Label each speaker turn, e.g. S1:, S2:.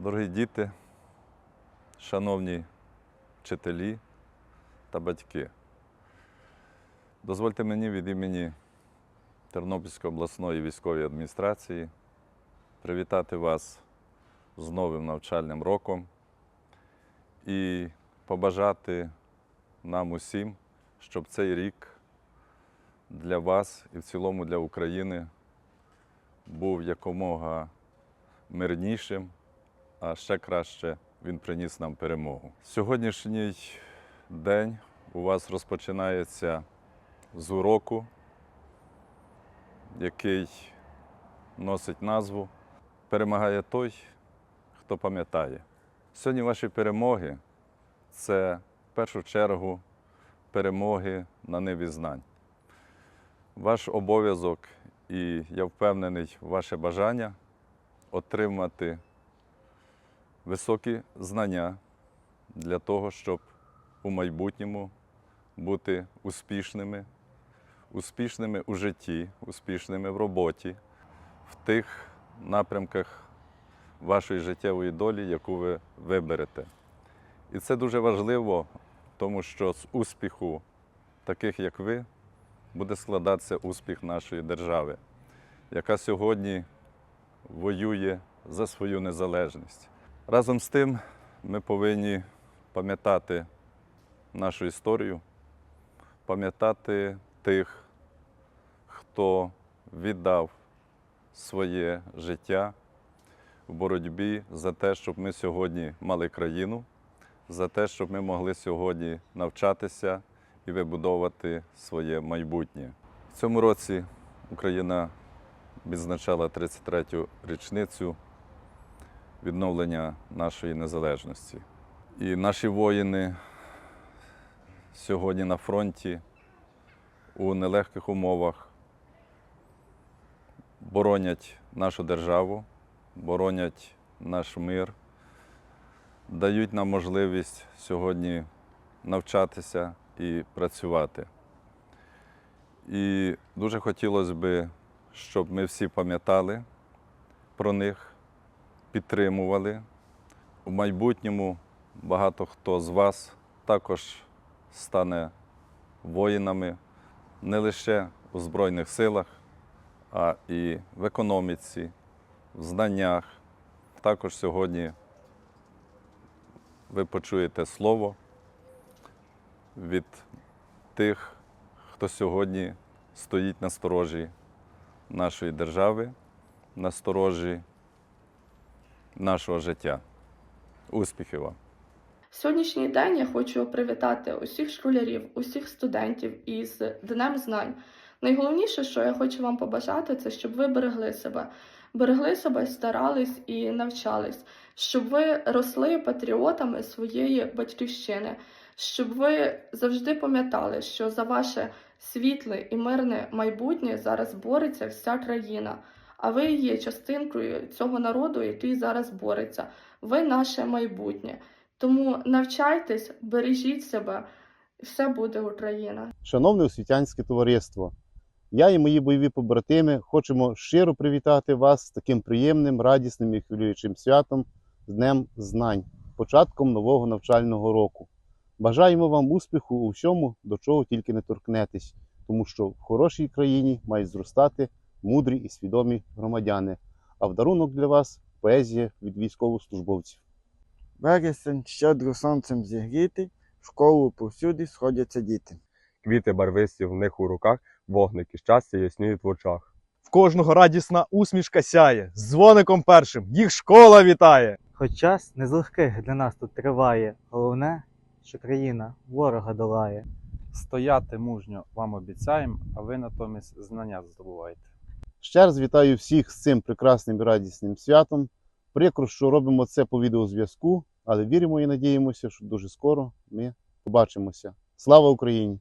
S1: Дорогі діти, шановні вчителі та батьки, дозвольте мені від імені Тернопільської обласної військової адміністрації привітати вас з новим навчальним роком і побажати нам усім, щоб цей рік для вас і в цілому для України був якомога мирнішим, а ще краще він приніс нам перемогу. Сьогоднішній день у вас розпочинається з уроку, який носить назву Перемагає той, хто пам'ятає. Сьогодні ваші перемоги це в першу чергу перемоги на ниві знань. Ваш обов'язок і я впевнений, ваше бажання отримати високі знання для того, щоб у майбутньому бути успішними, успішними у житті, успішними в роботі, в тих напрямках вашої життєвої долі, яку ви виберете. І це дуже важливо, тому що з успіху таких, як ви, буде складатися успіх нашої держави, яка сьогодні воює за свою незалежність. Разом з тим ми повинні пам'ятати нашу історію, пам'ятати тих, хто віддав своє життя в боротьбі за те, щоб ми сьогодні мали країну, за те, щоб ми могли сьогодні навчатися і вибудовувати своє майбутнє. В цьому році Україна відзначала 33-ю річницю відновлення нашої незалежності. І наші воїни сьогодні на фронті у нелегких умовах боронять нашу державу, боронять наш мир, дають нам можливість сьогодні навчатися і працювати. І дуже хотілося б, щоб ми всі пам'ятали про них, підтримували. У майбутньому багато хто з вас також стане воїнами не лише у Збройних силах, а і в економіці, в знаннях. Також сьогодні ви почуєте слово від тих, хто сьогодні стоїть на сторожі нашої держави, на сторожі нашого життя. Успіхів вам!
S2: Сьогоднішній день я хочу привітати усіх школярів, усіх студентів із Днем Знань. Найголовніше, що я хочу вам побажати, це щоб ви берегли себе, берегли себе, старались і навчались, щоб ви росли патріотами своєї батьківщини, щоб ви завжди пам'ятали, що за ваше світле і мирне майбутнє зараз бореться вся країна. А ви є частинкою цього народу, який зараз бореться. Ви наше майбутнє. Тому навчайтесь, бережіть себе, все буде Україна.
S3: Шановне освітянське товариство, я і мої бойові побратими хочемо щиро привітати вас з таким приємним, радісним і хвилюючим святом Днем Знань, початком нового навчального року. Бажаємо вам успіху у всьому, до чого тільки не торкнетесь, тому що в хорошій країні мають зростати мудрі і свідомі громадяни. А в дарунок для вас поезія від військовослужбовців.
S4: Вересень щедро сонцем зігрітий, в школу повсюди сходяться діти.
S5: квіти барвисті в них у руках, вогники щастя ясніють в очах.
S6: В кожного радісна усмішка сяє, з дзвоником першим їх школа вітає.
S7: Хоч час не з легких для нас тут триває, головне, що країна ворога долає.
S8: Стояти мужньо вам обіцяємо, а ви натомість знання здобуваєте.
S3: Ще раз вітаю всіх з цим прекрасним і радісним святом. Прикро, що робимо це по відеозв'язку, але віримо і надіємося, що дуже скоро ми побачимося. Слава Україні!